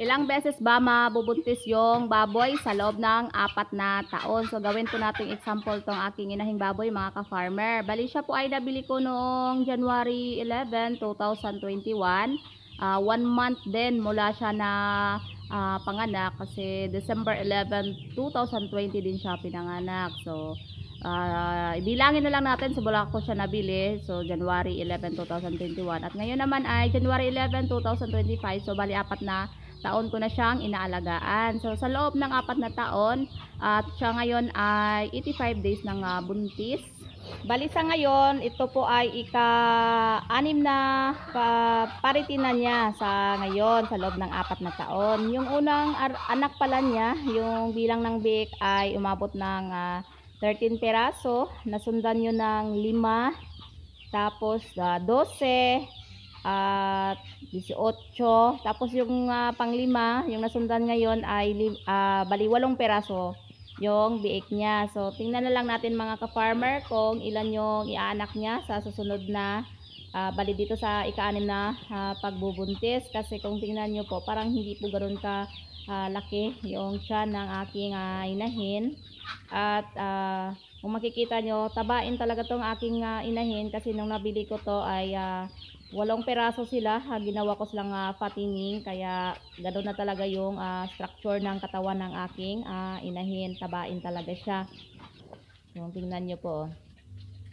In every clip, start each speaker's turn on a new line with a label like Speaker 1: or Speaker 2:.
Speaker 1: Ilang beses ba mabubuntis yung baboy sa loob ng apat na taon? So, gawin po natin example tong aking inahing baboy, mga ka-farmer. Bali siya po ay nabili ko noong January 11, 2021. Ah, one month din mula siya na ah, panganak kasi December 11, 2020 din siya pinanganak. So, ah, ibilangin na lang natin sa bulak ko siya nabili. So, January 11, 2021. At ngayon naman ay January 11, 2025. So, bali apat na taon ko na siyang inaalagaan. So, sa loob ng apat na taon, at siya ngayon ay 85 days ng ah, buntis. Bali sa ngayon, ito po ay ika-anim na pa parity na niya sa ngayon, sa loob ng apat na taon. Yung unang anak pala niya, yung bilang ng biik ay umabot ng ah, 13 peraso. Nasundan yun ng 5, tapos ah, 12, at 18. Tapos yung ah, panglima, yung nasundan ngayon ay ah, bali 8 peraso yung biik niya. So, tingnan na lang natin mga ka-farmer kung ilan yung iaanak niya sa susunod na ah, bali dito sa ika-anim na ah, pagbubuntis. Kasi kung tingnan nyo po, parang hindi po ganoon ka ah, laki yung tiyan ng aking ah, inahin. At ah, kung makikita nyo, tabain talaga tong aking ah, inahin kasi nung nabili ko to ay ah, walong peraso sila. Ah, ginawa ko silang ah, fattening kaya ganoon na talaga yung ah, structure ng katawan ng aking ah, inahin. Tabain talaga siya. Yung tingnan nyo po.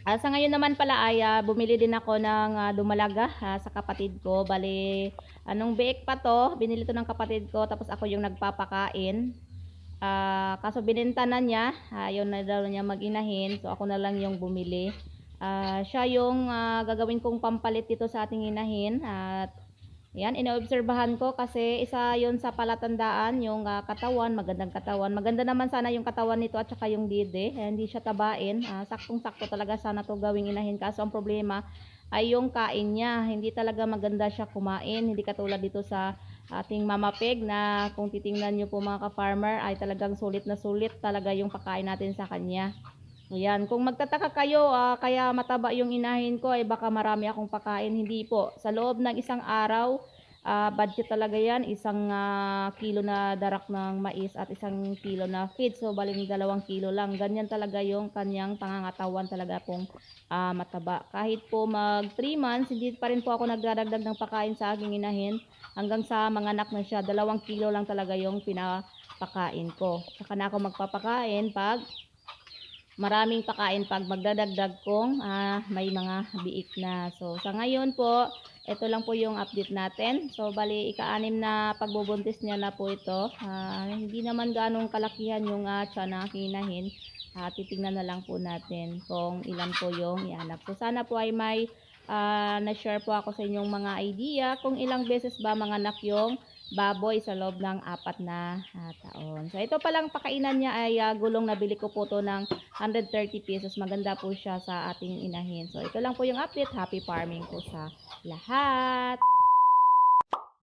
Speaker 1: Ah, sa ngayon naman pala ay ah, bumili din ako ng ah, dumalaga ah, sa kapatid ko. Bali, anong biik pa to? Binili to ng kapatid ko tapos ako yung nagpapakain. Ah, kaso binenta na niya, ayaw na daw niya mag-inahin. So ako na lang yung bumili. Ah, siya yung ah, gagawin kong pampalit dito sa ating inahin at yan, inoobserbahan ko kasi isa yon sa palatandaan, yung ah, katawan, magandang katawan. Maganda naman sana yung katawan nito at saka yung dide. Eh, hindi siya tabain. Ah, saktong-sakto talaga sana to gawing inahin. Kaso ang problema ay yung kain niya. Hindi talaga maganda siya kumain. Hindi katulad dito sa ating mama pig na kung titingnan nyo po mga ka-farmer ay talagang sulit na sulit talaga yung pakain natin sa kanya. Ayan, kung magtataka kayo, ah, kaya mataba yung inahin ko, ay baka marami akong pakain. Hindi po. Sa loob ng isang araw, ah, budget talaga yan. Isang ah, kilo na darak ng mais at isang kilo na feed. So, baling dalawang kilo lang. Ganyan talaga yung kanyang pangangatawan talaga pong ah, mataba. Kahit po mag 3 months, hindi pa rin po ako nagdadagdag ng pakain sa aking inahin. Hanggang sa mga anak na siya, dalawang kilo lang talaga yung pinapakain ko. Saka na ako magpapakain pag maraming pakain pag magdadagdag kong ah, may mga biik na. So, sa ngayon po, ito lang po yung update natin. So, bali, ika-anim na pagbubuntis niya na po ito. Ah, hindi naman ganong kalakihan yung uh, tiyan na kinahin. Ah, titingnan na lang po natin kung ilan po yung ianak. So, sana po ay may ah, na-share po ako sa inyong mga idea kung ilang beses ba mga anak yung baboy sa loob ng apat na ah, taon. So ito palang pakainan niya ay ah, gulong nabili ko po to ng 130 pesos. Maganda po siya sa ating inahin. So ito lang po yung update. Happy farming po sa lahat.